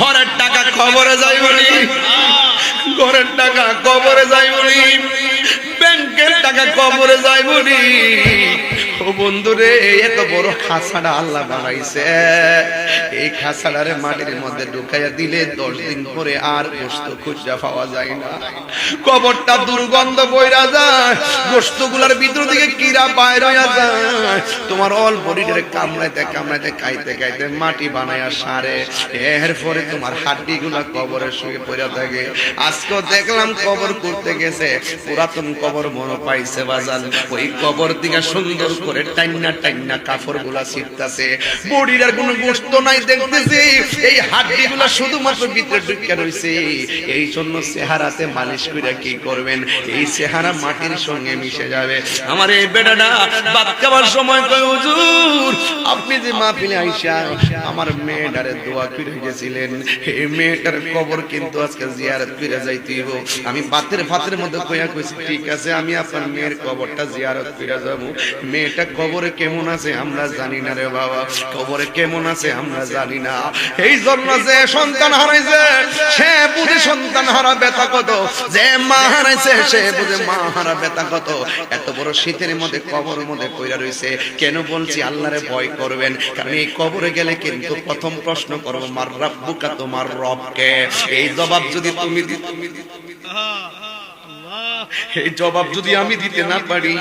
ঘরের টাকা খবরে যাইবনি। ঘরের টাকা কবরে যাই বলি ব্যাংকের টাকা কবরে যাইবনি। তোমার কামড়াইতে কামড়াইতে খাইতে খাইতে মাটি বানাইয়া সারে। এর পরে তোমার হাড্ডি গুলা কবরের সঙ্গে পড়ে থাকে। আজকে দেখলাম কবর করতে গেছে, পুরাতন কবর মনে পাইছে বাজান। ওই কবর দিকে সুন্দর করে টাইনা টাইনা কাপড়গুলা ছিটতাছে। বডির আর গোস্ত নাই দেখতেছি। এই হাড্ডি গুলা শুধুমাত্র ভিতরে ঢুকে রয়েছে এই জন্য মালিশ করে কি করবেন? এই মাটির সঙ্গে মিশে যাবে। আমার এই বেটাটা বাদ খাবার সময় কয়, হুজুর, আপনি যে মাহফিলে আইসা, আমার মেয়েটারে দোয়া গেছিলেন। এই মেয়েটার কবর কিন্তু আজকে জিয়ারত করে যাইতে হইব আমি বাতের ফাতের মধ্যে কইয়া কইছি, ঠিক আছে, আমি আপনার মেয়ের কবরটা জিয়ারত করে যাব। মেয়েটা কবরে কেমন আছে আমরা জানি না রে বাবা। কবরে কেমন আছে আমরা জানি না। এই জন্য যে সন্তান হারাইছে, সে বুঝে সন্তান হারা ব্যথা কত। যে মা হারাইছে, সে বুঝে মা হারা ব্যথা কত। এত বড় শীতের মধ্যে কবর মধ্যে পইরা রইছে। কেন বলছি, আল্লাহরে ভয় করবেন। কারণ এই কবরে গেলে কিন্তু প্রথম প্রশ্ন করব, মার রাব্বুকা তোমার রবকে? এই জবাব যদি তুমি দি- এই জবাব যদি আমি দিতে না পারি,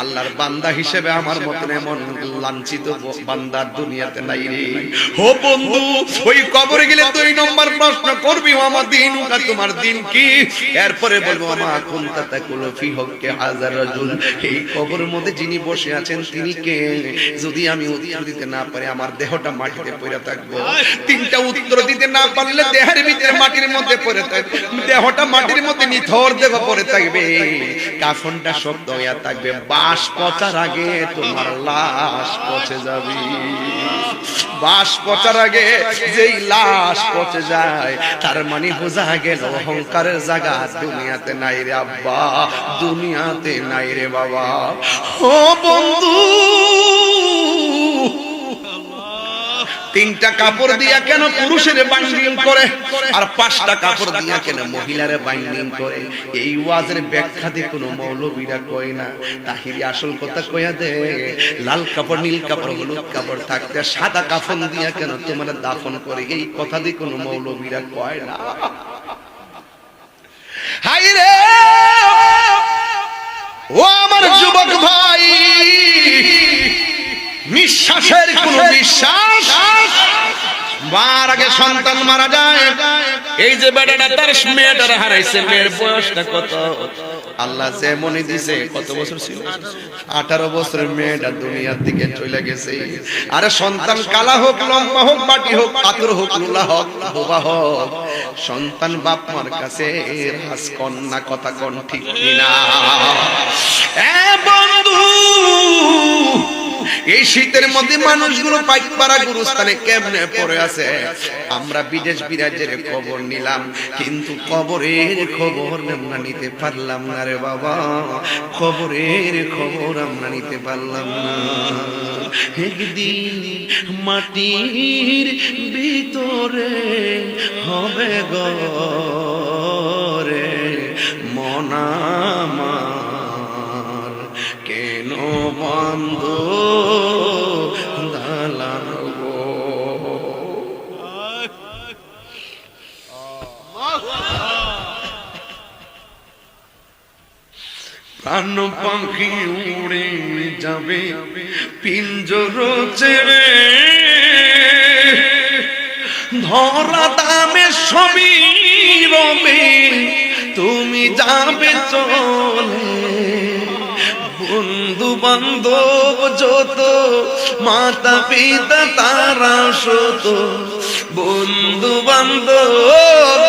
আল্লাহর বান্দা হিসেবে আমার মতন এমন লাঞ্ছিত বান্দার দুনিয়াতে নাই রে। ও বন্ধু, ওই কবরে গেলে দুই নম্বর প্রশ্ন করবি আমার দিন উকা তোমার দিন কি? এরপরে বলব আমা কুনতা তাকুলু ফি হককে হাজার রাজুল। এই কবরের মধ্যে যিনি বসে আছেন, তিনি কে? যদি আমি উত্তর দিতে না পারি, আমার দেহটা মাটিতে পড়ে থাকব। তিনটা উত্তর দিতে না পারলে দেহের ভিতরে মাটির মধ্যে পড়ে থাকবে। দেহটা মাটির মধ্যে নিথর দেহ পড়ে থাকবে। কাফনটা শব্দ হইয়া থাকবে। বাস পচার আগে তোমার লাশ পচে যাবে। বাস পচার আগে যেই লাশ পচে যায়, তার মানে বোঝা গেল অহংকারের জায়গা দুনিয়াতে নাই রে আব্বা, দুনিয়াতে নাই রে বাবা। ও বন্ধু তিনটা কাপড় দিয়া কেন পুরুষের বাইন্ডিং করে? আর পাঁচটা কাপড় দিয়া কেন মহিলারে বাইন্ডিং করে? এই ওয়াজের ব্যাখ্যা দিয়ে কোনো মৌলবীরা কয় না। তাহিরি আসল কথা কয়া দে, লাল কাপড়, নীল কাপড়, হলুদ কাপড় থাকতে সাদা কাফন দিয়া কেন তোমার দাফন করে? এই কথা দিয়ে কোনো মৌলবীরা কয় না। হাই রে ও আমার যুবক ভাই! নিঃশ্বাসের কোন বিশ্বাস মার আগে সন্তান মারা যায়। এই যে বেটাটা তার মেয়েটার হারাইছে। মেয়ের বয়সটা কত? আল্লাহ যে মনে দিছে কত বছর ছিল? আঠারো বছরের মেয়েটা দুনিয়ার দিকে চলে গেছে। আরে সন্তান কালা হোক লম্বা হোক বাটি হোক আতর হোক লুলা হোক বোবা হোক সন্তান বাপ মার কাছে রাজকন্যা কথা কন ঠিক কিনা? এ বন্ধু! এই শীতের মধ্যে মানুষগুলো পাইকপাড়া গুরুস্থানে কেমনে পড়ে আছে? আমরা বিদেশ বিরাজের খবর নিলাম, কিন্তু খবরের খবর আমরা নিতে পারলাম না রে বাবা। খবরের খবর আমরা নিতে পারলাম না। একদিন মাটির ভিতরে হবে গরে মনামার কেন বন্ধ প্রাণ পাখি উড়ে যাবে, পিঞ্জর ছেড়ে ধরা দামে সবই রবে, তুমি যাবে চলে। বন্ধু বান্ধব যত মাতা পিতা তারা শত বন্ধু বান্ধব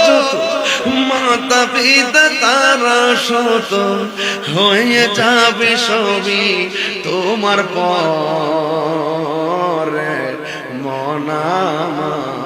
মাতা পিতা তারা শত হয়ে যাবে সবই তোমার পরে মনামা